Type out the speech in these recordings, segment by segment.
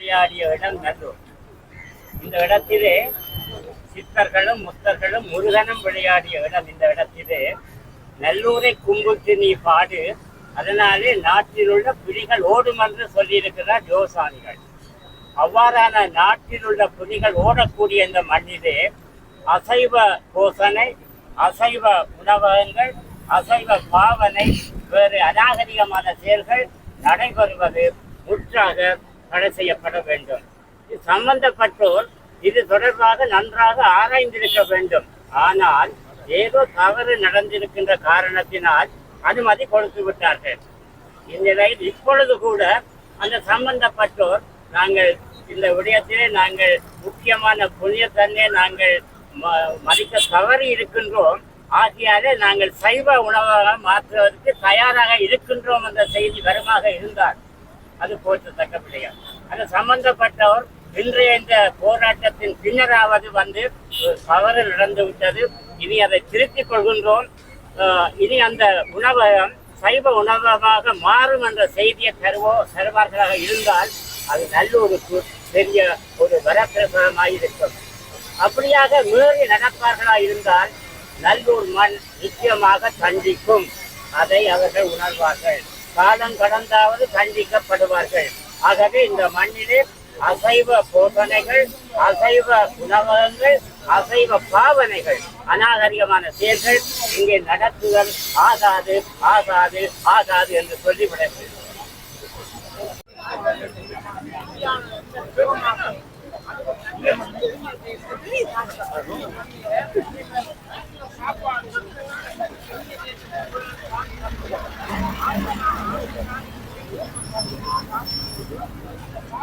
விளையாடிய இடம் நல்லூர் இந்த இடத்திலே சித்தர்களும் முத்தர்களும் முருகனும் விளையாடிய இடம் இந்த இடத்திலே. நல்லூரை கும்பிட்டு நீ பாடு. அதனாலே நாட்டில் உள்ள புலிகள் ஓடும் என்று சொல்லியிருக்கிறார் யோசானிகள் அவ்வாறான நாட்டில் உள்ள புலிகள் ஓடக்கூடிய இந்த மண்ணிலே அசைவ போசனை அசைவ உணவகங்கள் அசைவ பாவனை வேறு அநாகரிகமான செயல்கள் நடைபெறுவது முற்றாக தடை செய்யப்பட வேண்டும். இது சம்பந்தப்பட்டோர் இது தொடர்பாக நன்றாக ஆராய்ந்திருக்க வேண்டும். ஆனால் ஏதோ தவறு நடந்திருக்கின்ற காரணத்தினால் அனுமதி கொடுத்து விட்டார்கள். இந்நிலையில் இப்பொழுது கூட அந்த சம்பந்தப்பட்டோர் நாங்கள் இந்த விடயத்திலே நாங்கள் முக்கியமான புண்ணியத்தன்னை நாங்கள் ம- மதிக்க தவறி இருக்கின்றோம். ஆகியாலே நாங்கள் சைவ உணவாக மாற்றுவதற்கு தயாராக இருக்கின்றோம் என்ற செய்தி வருமாக இருந்தார் அது போற்றத்தக்க விடயம் அது சம்பந்தப்பட்டவர் இன்றைய இந்த போராட்டத்தின் பின்னராவது வந்து ஒரு தவறு நடந்து விட்டது. இனி அதை திருத்திக் கொள்கின்றோம். இனி அந்த உணவகம் சைவ உணவகமாக மாறும் என்ற செய்தியை தருவோ தருவார்களாக இருந்தால் அது நல்லூருக்கு பெரிய ஒரு வரப்பிரசாதமாக இருக்கும். அப்படியாக மீறி நடப்பார்களா இருந்தால் நல்லூர் மண் நிச்சயமாக தண்டிக்கும். அதை அவர்கள் உணர்வார்கள். காலம் கடந்தாவது தண்டிக்கப்படுவார்கள் ஆகவே இந்த மண்ணிலே அசைவ போதனைகள் அசைவ உணவகங்கள் அசைவ பாவனைகள் அநாகரிகமான செயல்கள் இங்கே நடத்துதல் ஆகாது ஆகாது ஆகாது என்று சொல்லிவிட வேண்டும்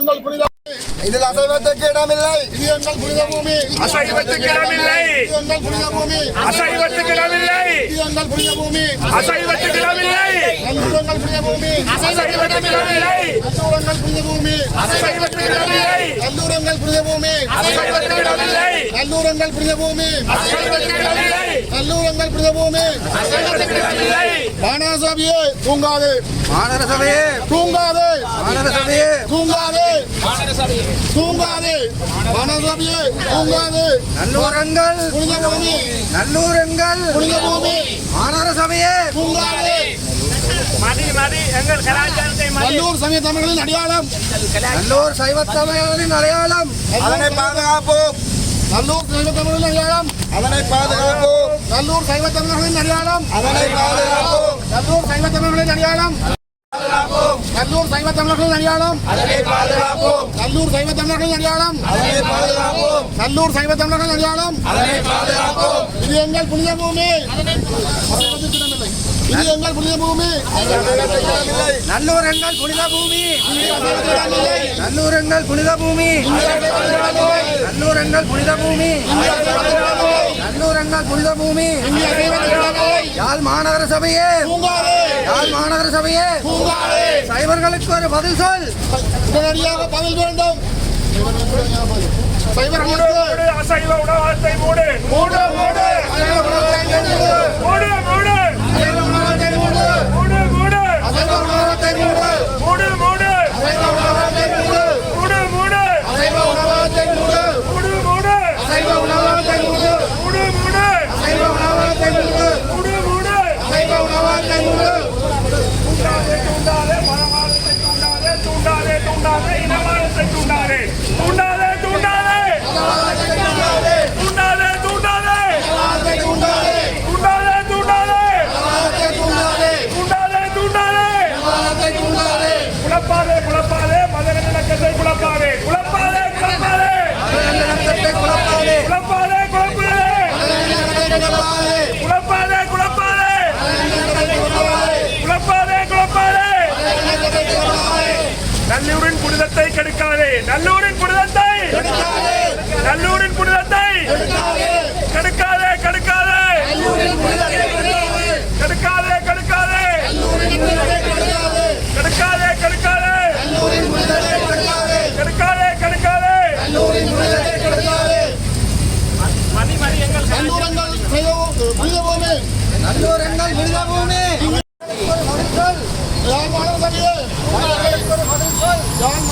எங்கள் புனித இதில் அசைவத்துக்கு இடமில்லை. இது எங்கள் புனித பூமி அசைவத்துக்கு இடமில்லை. இது எங்கள் புனித பூமி அசைவத்துக்கு இடமில்லை. இது எங்கள் புனித பூமி அசைவத்துக்கு இடமில்லை. எங்கள் புனித பூமி அசைவத்துக்கு இடமில்லை. நல்லூர் எங்கள் புனித பூமி அசைவத்துக்கு இடமில்லை. நல்லூர் எங்கள் புனித பூமி அசைவத்துக்கு இடமில்லை. நல்லூர் எங்கள் புனித பூமி அசைவத்துக்கு இடமில்லை. நல்லூர் எங்கள் புனித பூமி அசைவத்துக்கு இடமில்லை. மாநகரசபையே தூங்காது. மாநகரசபையே தூங்காது. மாநகரசபையே தூங்காது. தூங்காது மாநகரசபையே தூங்காது நல்லூரங்கள் புனித பூமி நல்லூரங்கள் புனித பூமி தூங்காது எங்கள் கலாச்சாரத்தை மதி. நல்லூர் சமய தமிழர்களின் அடையாளம். நல்லூர் சைவ தமிழரின் அடையாளம் அதனை பாதுகாப்போம். நல்லூர் சைவ தமிழர்களின் அடையாளம். அதனை பாதுகாப்போம். நல்லூர் சைவ தமிழர்களின் அடையாளம். அதனை பாதுகாப்போம். நல்லூர் சைவ தமிழர்களின் அடையாளம். நல்லூர் சைவ தமிழர்களின் அடையாளம். நல்லூர் சைவ தமிழர்களின் அடையாளம். நல்லூர் சைவ தமிழர்களின் அடையாளம். இது எங்கள் புனித பூமி. இது எங்கள் புனித பூமி. நல்லூரங்கள் புனித பூமி. நல்லூரங்கள் புனித பூமி. நல்லூரங்கள் புனித பூமி. நல்லூரங்கள் புனித பூமி. யாழ் மாநகர சபையே பூங்காவே யாழ் மாநகர சபையே? சைவர்களுக்கு ஒரு பதில் சொல். உடனடியாக பதில் வேண்டும். மூடு, அசைவ உணவகத்தை மூடு. மூடு மூடு மூடு. மூடு. மூடு மூடு. நல்லூரின் புனிதத்தை கெடுக்காதே! நல்லூரின் நல்லூரின் புனிதத்தை கெடுக்காதே. கெடுக்காதே கெடுக்காதே. கெடுக்காதே. கெடுக்காதே கெடுக்காதே. கெடுக்காதே. கெடுக்காதே மதி மதி எங்கள் நல்லூரங்கள் புனித பூமி நல்லூரங்கள் விடுத பூமி மாநகர சபையே யாழ்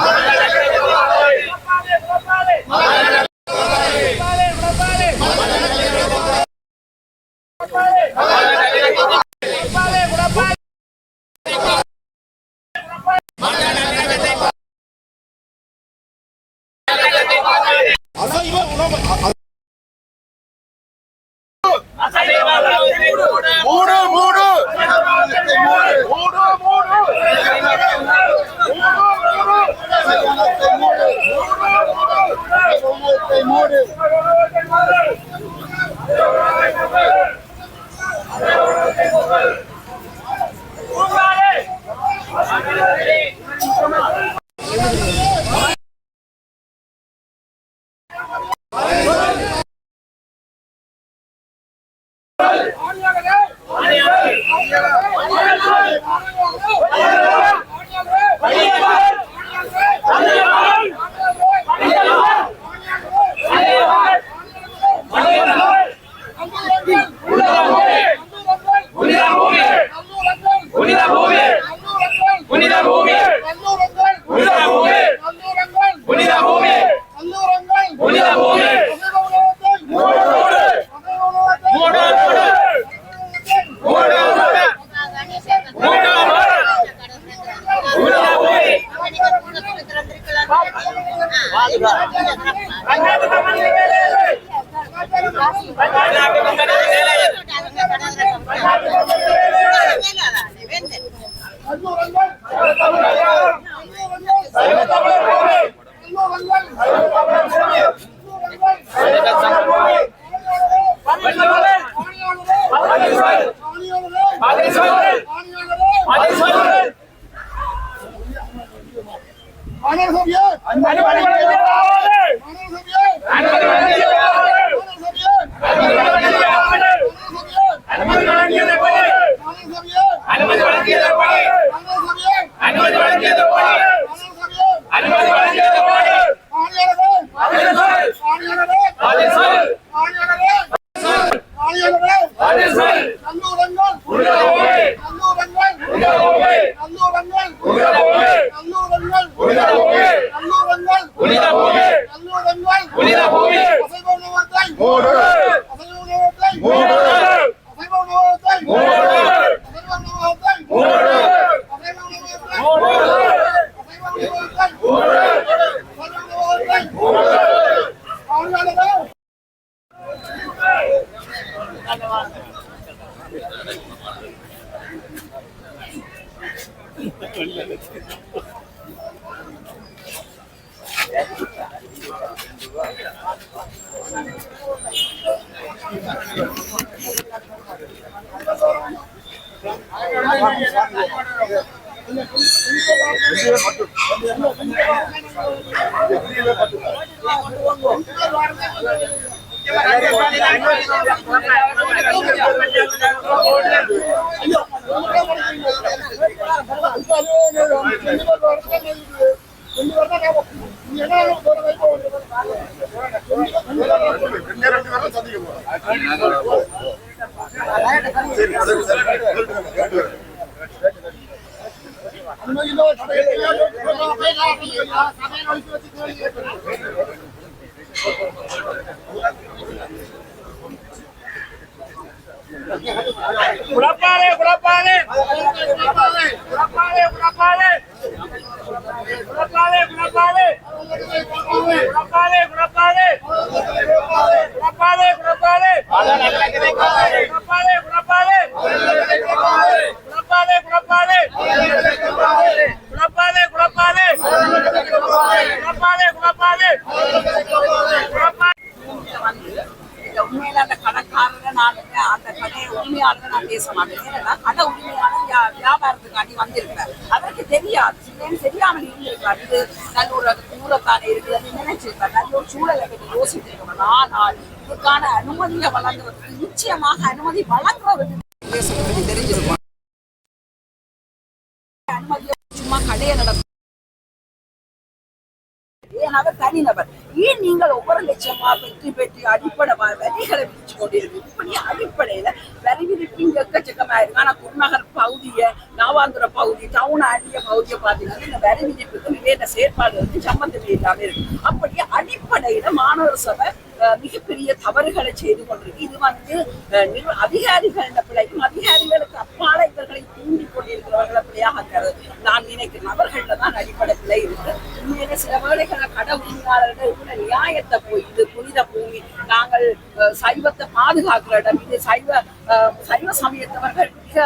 Thank you. மூடு மூடு மூடு மூடு மூடு மூடு புனித பூமி! புனித பூமி Thank you. தெரியாமல் இருந்திருக்கார் இது தூரத்தானே இருக்குதுன்னு நினைச்சிருக்கார் நல்லூர் ஒரு சூழலை பற்றி யோசிச்சிருக்கணும் ஆனால் இதுக்கான அனுமதியை வழங்குவதற்கு நிச்சயமாக அனுமதி வழங்குவதற்கு தெரிஞ்சிருக்கும் அனுமதியை சும்மா கடையை நடக்கும். அவர் தனிநபர்? ஏன் நீங்கள் ஒவ்வொரு லட்சமா வெற்றி பெற்று அடிப்படை வரிகளை விதிச்சு கொண்டிருக்கு இப்படி அடிப்படையில வரி எக்கச்சக்கமா இருக்கு ஆனா குருநகர் பகுதியை நாவாந்துர பகுதி டவுன் ஆண்டிய பகுதியை பாத்தீங்கன்னா இந்த வரி விதிப்புக்கு நிறைய செயற்பாடு வந்து சம்பந்தமே இல்லாம இருக்கு. அப்படி அடிப்படையில மாணவர் சபை அஹ், மிகப்பெரிய தவறுகளை செய்து கொண்டிருக்கு. இது வந்து அஹ், நிர்வ அதிகாரிகளின் பிழைக்கும் அதிகாரிகளுக்கு அப்பால இவர்களை தூண்டி கொண்டிருக்கிறவர்களை பிள்ளையாக நான் நினைக்கிறேன். அவர்கள தான் அடிப்படை பிழை இருக்கு. உண்மையில சில வேளைகளை கட உரிமையாளர்கள் கூட நியாயத்தை போய் இது புனித பூமி நாங்கள் சைவத்தை பாதுகாக்கிற இடம் இது சைவ சைவ சமயத்தவர்கள் மிக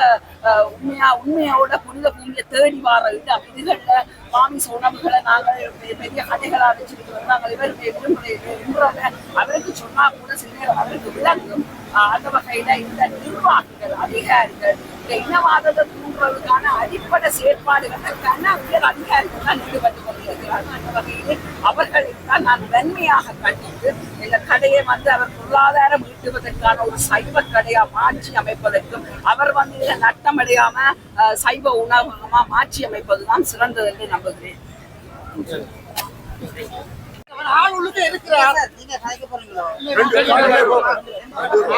அஹ், உண்மையா உண்மையோட புனித பூமியை தேடி வார இடம் இதுகள்ல மாமிச உணவுகளை நாங்கள் பெரிய கடைகளா அடைச்சிருக்கிறோம் நாங்கள் இவருடைய விரும்புகிறேன் அவருக்கு சொன்னா கூட சில நேரம் அவருக்கு விளங்கும். அந்த வகையில இந்த நிர்வாகிகள் அதிகாரிகள் இந்த இனவாதத்தை தூண்டுவதற்கான அடிப்படை செயற்பாடுகளுக்கான உயர் அதிகாரிகள் தான் ஈடுபட்டு கொண்டிருக்கிறார்கள். அந்த வகையில் அவர்களை தான் நான் வன்மையாக கண்டித்து இந்த கடையை வந்து அவர் பொருளாதாரம் ஈட்டுவதற்கான ஒரு சைவ கடையா மாற்றி அமைப்பதற்கும் அவர் வந்து இதை நட்டமடையாம சைவ உணவகமா மாற்றி அமைப்பதுதான் சிறந்தது என்று நம்புகிறேன். ஆள் உள்ளுக்க இருக்கிறார். நீங்க கலைக்க போறீங்களோ?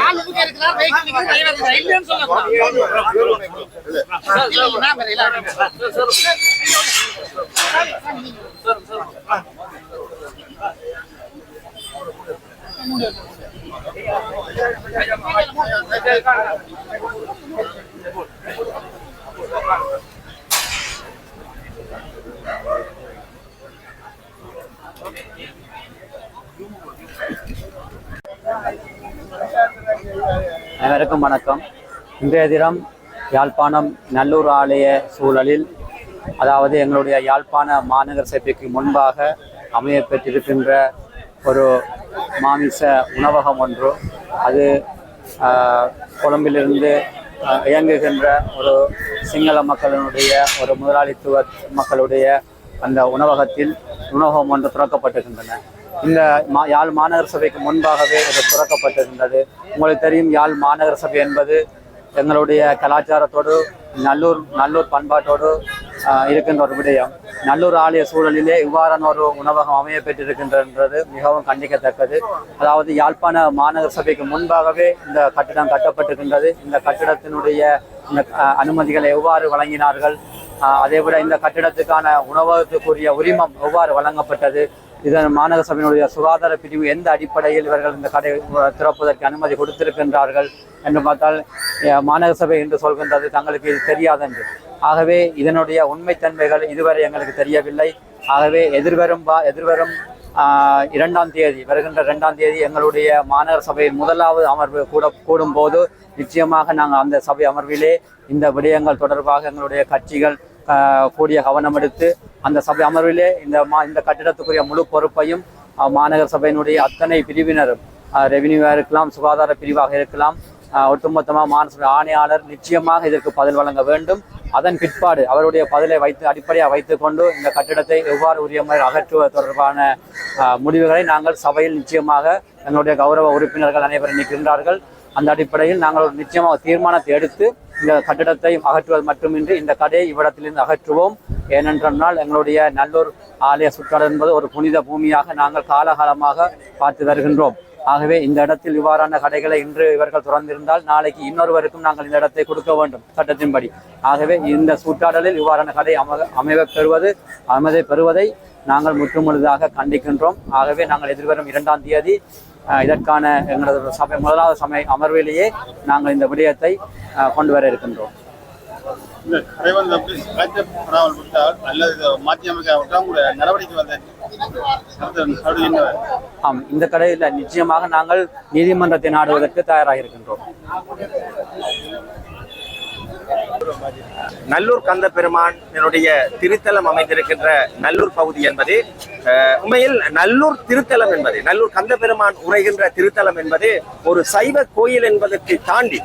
ஆள் உள்ளுக்க இருக்கிறார். பைக் நிக்குது டிரைவர் இல்லை. இல்லன்னு சொல்லலாம் அனைவருக்கும் வணக்கம். இன்றைய தினம் யாழ்ப்பாணம் நல்லூர் ஆலய சூழலில் அதாவது எங்களுடைய யாழ்ப்பாண மாநகர சபைக்கு முன்பாக அமைய பெற்றிருக்கின்ற ஒரு மாமிச உணவகம் ஒன்று. அது கொழும்பிலிருந்து இயங்குகின்ற ஒரு சிங்கள மக்களினுடைய ஒரு முதலாளித்துவ மக்களுடைய அந்த உணவகத்தில் உணவகம் ஒன்று திறக்கப்பட்டிருக்கின்றன. இந்த மா யாழ் மாநகர சபைக்கு முன்பாகவே இது துறக்கப்பட்டிருந்தது. உங்களுக்கு தெரியும் யாழ் மாநகர சபை என்பது எங்களுடைய கலாச்சாரத்தோடு நல்லூர் நல்லூர் பண்பாட்டோடு இருக்கின்ற ஒரு விடயம். நல்லூர் ஆலய சூழலிலே இவ்வாறான ஒரு உணவகம் அமைய பெற்றிருக்கின்றது மிகவும் கண்டிக்கத்தக்கது. அதாவது யாழ்ப்பாண மாநகர சபைக்கு முன்பாகவே இந்த கட்டிடம் கட்டப்பட்டிருக்கின்றது. இந்த கட்டிடத்தினுடைய இந்த அனுமதிகளை எவ்வாறு வழங்கினார்கள்? அதேபோல இந்த கட்டிடத்துக்கான உணவகத்துக்குரிய உரிமம் எவ்வாறு வழங்கப்பட்டது? இதன் மாநகர சபையினுடைய சுகாதார பிரிவு எந்த அடிப்படையில் இவர்கள் இந்த கடை திறப்பதற்கு அனுமதி கொடுத்திருக்கின்றார்கள் என்று பார்த்தால் மாநகர சபை என்று சொல்கின்றது தங்களுக்கு இது தெரியாதென்று. ஆகவே இதனுடைய உண்மைத்தன்மைகள் இதுவரை எங்களுக்கு தெரியவில்லை. ஆகவே எதிர்வரும் பா எதிர்வரும் இரண்டாம் தேதி வருகின்ற இரண்டாம் தேதி எங்களுடைய மாநகர சபையின் முதலாவது அமர்வு கூட கூடும் போது நிச்சயமாக நாங்கள் அந்த சபை அமர்விலே இந்த விடயங்கள் தொடர்பாக எங்களுடைய கட்சிகள் கூடிய கவனம் எடுத்து அந்த சபை அமர்விலே இந்த மா இந்த கட்டிடத்துக்குரிய முழு பொறுப்பையும் மாநகர சபையினுடைய அத்தனை பிரிவினரும் ரெவென்யூவாக இருக்கலாம் சுகாதார பிரிவாக இருக்கலாம் ஒட்டுமொத்தமாக மாநகர ஆணையாளர் நிச்சயமாக இதற்கு பதில் வழங்க வேண்டும். அதன் பிற்பாடு அவருடைய பதிலை வைத்து அடிப்படையாக வைத்துக்கொண்டு இந்த கட்டிடத்தை எவ்வாறு உரிய முறையில் அகற்றுவது தொடர்பான முடிவுகளை நாங்கள் சபையில் நிச்சயமாக எங்களுடைய கௌரவ உறுப்பினர்கள் அனைவரும் நிற்கின்றார்கள் அந்த அடிப்படையில் நாங்கள் ஒரு நிச்சயமாக தீர்மானத்தை எடுத்து இந்த கட்டிடத்தை அகற்றுவது மட்டுமின்றி இந்த கடையை இவ்விடத்திலிருந்து அகற்றுவோம். ஏனென்றால் எங்களுடைய நல்லூர் ஆலய சுற்றாடல் என்பது ஒரு புனித பூமியாக நாங்கள் காலகாலமாக பார்த்து வருகின்றோம். ஆகவே இந்த இடத்தில் இவ்வாறான கடைகளை இன்று இவர்கள் திறந்திருந்தால் நாளைக்கு இன்னொருவருக்கும் நாங்கள் இந்த இடத்தை கொடுக்க வேண்டும் சட்டத்தின்படி. ஆகவே இந்த சுற்றாடலில் இவ்வாறான கடை அம அமைவை பெறுவது அமைதை பெறுவதை நாங்கள் முற்றுமுழுதாக கண்டிக்கின்றோம். ஆகவே நாங்கள் எதிர்வரும் இரண்டாம் தேதி இதற்கான எங்களது சபை முதலாவது சபை அமர்விலேயே நாங்கள் இந்த விடயத்தை கொண்டு வர இருக்கின்றோம். ஆம் இந்த கடையில் நிச்சயமாக நாங்கள் நீதிமன்றத்தை நாடுவதற்கு தயாராக இருக்கின்றோம். நல்லூர் கந்த பெருமானினுடைய திருத்தலம் அமைந்திருக்கின்ற நல்லூர் பகுதி என்பது உண்மையில் நல்லூர் திருத்தலம் என்பது நல்லூர் கந்த பெருமான் உரைகின்ற திருத்தலம் என்பது ஒரு சைவ கோயில் என்பதற்கு தாண்டி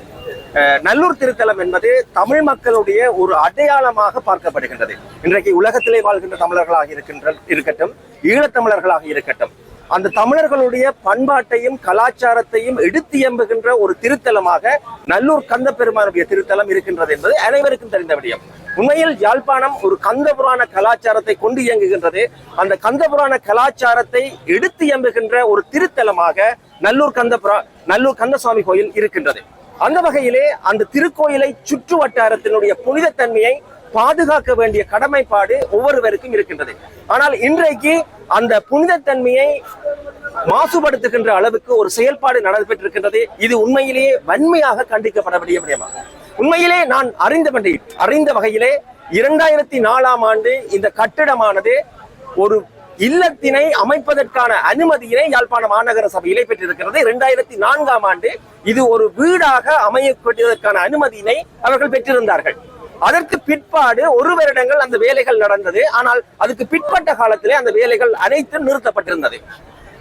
அஹ், நல்லூர் திருத்தலம் என்பது தமிழ் மக்களுடைய ஒரு அடையாளமாக பார்க்கப்படுகின்றது. இன்றைக்கு உலகத்திலே வாழ்கின்ற தமிழர்களாக இருக்கின்ற இருக்கட்டும் ஈழத்தமிழர்களாக இருக்கட்டும் அந்த தமிழர்களுடைய பண்பாட்டையும் கலாச்சாரத்தையும் எடுத்தியம்புகின்ற ஒரு திருத்தலமாக நல்லூர் கந்த பெருமானுடைய திருத்தலம் இருக்கின்றது என்பது அனைவருக்கும் தெரிந்த விடயம். உண்மையில் யாழ்ப்பாணம் ஒரு கந்தபுராண கலாச்சாரத்தை கொண்டு இயங்குகின்றது. அந்த கந்தபுராண கலாச்சாரத்தை எடுத்து இயம்புகின்ற ஒரு திருத்தலமாக நல்லூர் கந்தபுரா நல்லூர் கந்தசுவாமி கோயில் இருக்கின்றது. அந்த வகையிலே அந்த திருக்கோயிலை சுற்று வட்டாரத்தினுடைய புனிதத்தன்மையை பாதுகாக்க வேண்டிய கடமைப்பாடு ஒவ்வொருவருக்கும் இருக்கின்றது. ஆனால் இன்றைக்கு அந்த புனிதத்தன்மையை மாசுபடுத்துகின்ற அளவுக்கு ஒரு செயல்பாடு நடைபெற்றிருக்கின்றது. இது உண்மையிலேயே வன்மையாக கண்டிக்கப்பட வேண்டிய உண்மையிலே நான் அறிந்த அறிந்த வகையிலே இரண்டாயிரத்தி நாலாம் ஆண்டு இந்த கட்டிடமானது ஒரு இல்லத்தினை அமைப்பதற்கான அனுமதியினை யாழ்ப்பாண மாநகர சபையிலே பெற்றிருக்கிறது. இரண்டாயிரத்தி நான்காம் ஆண்டு இது ஒரு வீடாக அமையப்பட்டதற்கான அனுமதியினை அவர்கள் பெற்றிருந்தார்கள். அதற்கு பிற்பாடு ஒரு வருடங்கள் அந்த வேலைகள் நடந்தது. ஆனால் அதுக்கு பிற்பட்ட காலத்திலே அந்த வேலைகள் அனைத்தும் நிறுத்தப்பட்டிருந்தது.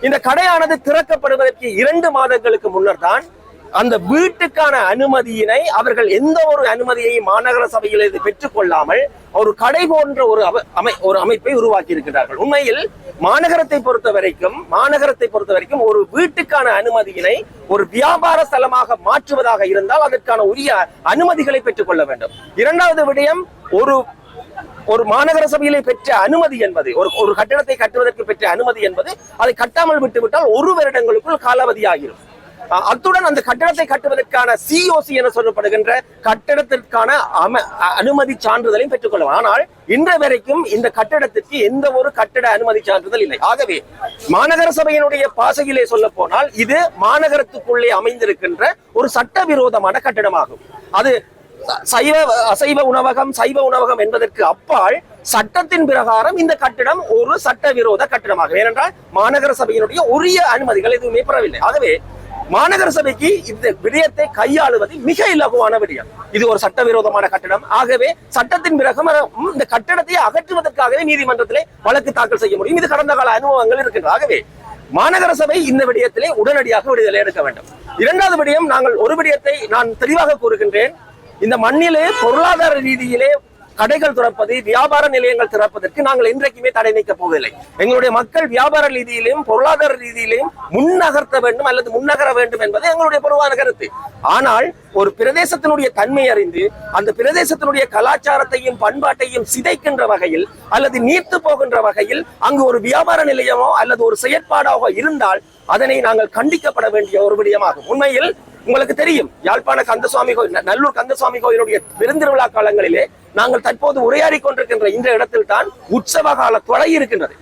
இந்த கடையானது திறக்கப்படுவதற்கு இரண்டு மாதங்களுக்கு முன்னர் தான் அந்த வீட்டுக்கான அனுமதியினை அவர்கள் எந்த ஒரு அனுமதியையும் மாநகர சபையில் பெற்றுக் பெற்றுக்கொள்ளாமல் ஒரு கடை போன்ற ஒரு அமை ஒரு அமைப்பை உருவாக்கி இருக்கிறார்கள் உண்மையில் மாநகரத்தை பொறுத்த வரைக்கும் மாநகரத்தை பொறுத்த வரைக்கும் ஒரு வீட்டுக்கான அனுமதியினை ஒரு வியாபார ஸ்தலமாக மாற்றுவதாக இருந்தால் அதற்கான உரிய அனுமதிகளை பெற்றுக்கொள்ள வேண்டும். இரண்டாவது விடயம் ஒரு ஒரு மாநகர சபையிலே பெற்ற அனுமதி என்பது ஒரு ஒரு கட்டிடத்தை கட்டுவதற்கு பெற்ற அனுமதி என்பது அதை கட்டாமல் விட்டுவிட்டால் ஒரு வருடங்களுக்குள் காலாவதி ஆகிரும் அத்துடன் அந்த கட்டடத்தை கட்டுவதற்கான சிஓசி என சொல்லப்படுகின்ற கட்டடத்திற்கான அம- அனுமதி சான்றிதழையும் பெற்றுக்கொள்ளும் ஆனால் இன்று வரைக்கும் இந்த கட்டடத்திற்கு எந்த ஒரு கட்டட அனுமதி சான்றிதழ் இல்லை. ஆகவே மாநகர சபையினுடைய பாசையிலே சொல்ல போனால் இது மாநகரத்துக்குள்ளே அமைந்திருக்கின்ற ஒரு சட்டவிரோதமான கட்டடமாகும். அது சைவ அசைவ உணவகம் சைவ உணவகம் என்பதற்கு அப்பால் சட்டத்தின் பிரகாரம் இந்த கட்டிடம் ஒரு சட்டவிரோத கட்டிடமாகும். ஏனென்றால் மாநகர சபையினுடைய உரிய அனுமதிகள் எதுவுமே பெறவில்லை. ஆகவே மாநகர சபைக்கு இந்த விடயத்தை கையாளுவது மிக இலகுவான விடயம். இது ஒரு சட்டவிரோதமான கட்டடம். ஆகவே சட்டத்தின் பிரகாரம் இந்த கட்டடத்தை அகற்றுவதற்காகவே நீதிமன்றத்திலே வழக்கு தாக்கல் செய்ய முடியும். இது கடந்த கால அனுபவங்கள் இருக்கின்றன. ஆகவே மாநகர சபை இந்த விடயத்திலே உடனடியாக விடுதலை எடுக்க வேண்டும். இரண்டாவது விடயம் நாங்கள் ஒரு விடயத்தை நான் தெளிவாக கூறுகின்றேன். இந்த மண்ணிலே பொருளாதார ரீதியிலே கடைகள் திறப்பது வியாபார நிலையங்கள் திறப்பதற்கு நாங்கள் இன்றைக்குமே தடை நீக்கப் போவதில்லை. எங்களுடைய மக்கள் வியாபார ரீதியிலும் பொருளாதார ரீதியிலும் முன்னகர்த்த வேண்டும் அல்லது முன்னகர வேண்டும் என்பது எங்களுடைய பொதுவான கருத்து. ஆனால் ஒரு பிரதேசத்தினுடைய தன்மை அறிந்து அந்த பிரதேசத்தினுடைய கலாச்சாரத்தையும் பண்பாட்டையும் சிதைக்கின்ற வகையில் அல்லது நீர்த்து போகின்ற வகையில் அங்கு ஒரு வியாபார நிலையமோ அல்லது ஒரு செயற்பாடாக இருந்தால் அதனை நாங்கள் கண்டிக்கப்பட வேண்டிய ஒரு விடயமாகும். உண்மையில் உங்களுக்கு தெரியும் யாழ்ப்பாண கந்தசுவாமி கோயில் நல்லூர் கந்தசுவாமி கோயிலுடைய பெருந்திருவிழா காலங்களிலே நாங்கள் தற்போது உரையாடி கொண்டிருக்கின்ற இந்த இடத்தில் தான் உற்சவ கால தொலை இருக்கின்றது.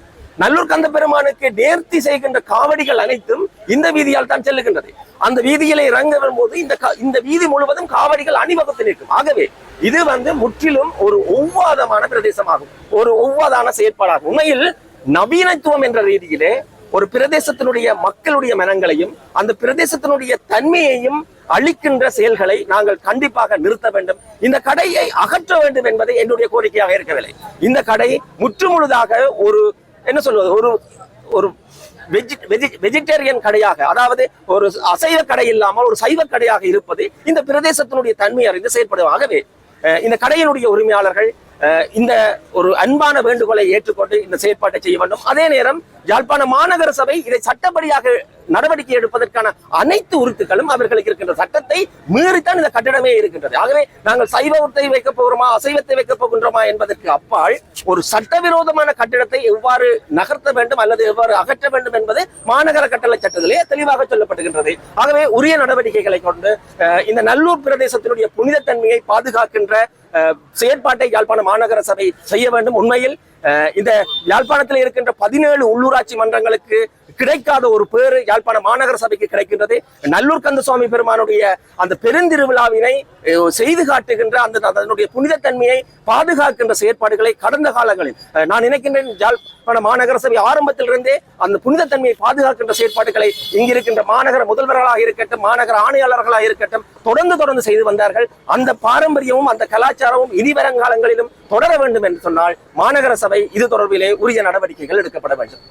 நல்லூர் கந்த பெருமானுக்கு நேர்த்தி செய்கின்ற காவடிகள் அனைத்தும் இந்த வீதியால் தான் செல்லுகின்றது. அந்த வீதியிலே இறங்க வரும்போது இந்த இந்த வீதி முழுவதும் காவடிகள் அணிவகுத்து நிற்கும். ஆகவே இது வந்து முற்றிலும் ஒரு ஒவ்வாதமான பிரதேசமாகும். ஒரு ஒவ்வாதான செயற்பாடாகும். உண்மையில் நவீனத்துவம் என்ற ரீதியிலே ஒரு பிரதேசத்தினுடைய மக்களுடைய மனங்களையும் அந்த பிரதேசத்தினுடைய தன்மையையும் அளிக்கின்ற செயல்களை நாங்கள் கண்டிப்பாக நிறுத்த வேண்டும். இந்த கடையை அகற்ற வேண்டும் என்பது என்னுடைய கோரிக்கையாக இருக்கவில்லை. இந்த கடை முற்றுமுழுதாக ஒரு என்ன சொல்வது ஒரு ஒரு வெஜிடேரியன் கடையாக அதாவது ஒரு அசைவ கடை இல்லாமல் ஒரு சைவ கடையாக இருப்பது இந்த பிரதேசத்தினுடைய தன்மை அறிந்து செயற்படுவாகவே இந்த கடையினுடைய உரிமையாளர்கள் இந்த ஒரு அன்பான வேண்டுகோளை ஏற்றுக்கொண்டு இந்த செயற்பாட்டை செய்ய வேண்டும். அதே நேரம் யாழ்ப்பாண மாநகர சபை இதை சட்டப்படியாக நடவடிக்கை எடுப்பதற்கான அனைத்து உறுத்துக்களும் அவர்களுக்கு இருக்கின்ற சட்டத்தை மீறித்தான் இந்த கட்டிடமே இருக்கின்றது. ஆகவே நாங்கள் சைவத்தை வைக்கப் போகிறோமா அசைவத்தை வைக்கப் போகின்றோமா என்பதற்கு அப்பால் ஒரு சட்டவிரோதமான கட்டிடத்தை எவ்வாறு நகர்த்த வேண்டும் அல்லது எவ்வாறு அகற்ற வேண்டும் என்பது மாநகர கட்டளை சட்டத்திலே தெளிவாக சொல்லப்படுகின்றது ஆகவே உரிய நடவடிக்கைகளை கொண்டு இந்த நல்லூர் பிரதேசத்தினுடைய புனிதத்தன்மையை பாதுகாக்கின்ற செயற்பாட்டை யாழ்ப்பாண மாநகர சபை செய்ய வேண்டும். உண்மையில் இந்த யாழ்ப்பாணத்தில் இருக்கின்ற பதினேழு உள்ளூராட்சி மன்றங்களுக்கு கிடைக்காத ஒரு பேரு யாழ்ப்பாண மாநகர சபைக்கு கிடைக்கின்றது. நல்லூர் கந்தசுவாமி பெருமானுடைய அந்த பெருந்திருவிழாவினை செய்து காட்டுகின்ற அந்த அதனுடைய புனிதத்தன்மையை பாதுகாக்கின்ற செயற்பாடுகளை கடந்த காலங்களில் நான் நினைக்கின்றேன் யாழ்ப்பாண மாநகர சபை ஆரம்பத்திலிருந்தே அந்த புனிதத்தன்மையை பாதுகாக்கின்ற செயற்பாடுகளை இங்கிருக்கின்ற மாநகர முதல்வர்களாக இருக்கட்டும் மாநகர ஆணையாளர்களாக இருக்கட்டும் தொடர்ந்து தொடர்ந்து செய்து வந்தார்கள். அந்த பாரம்பரியமும் அந்த கலாச்சாரமும் இனிவரங்காலங்களிலும் தொடர வேண்டும் என்று சொன்னால் மாநகர சபை இது தொடர்பிலே உரிய நடவடிக்கைகள் எடுக்கப்பட வேண்டும்.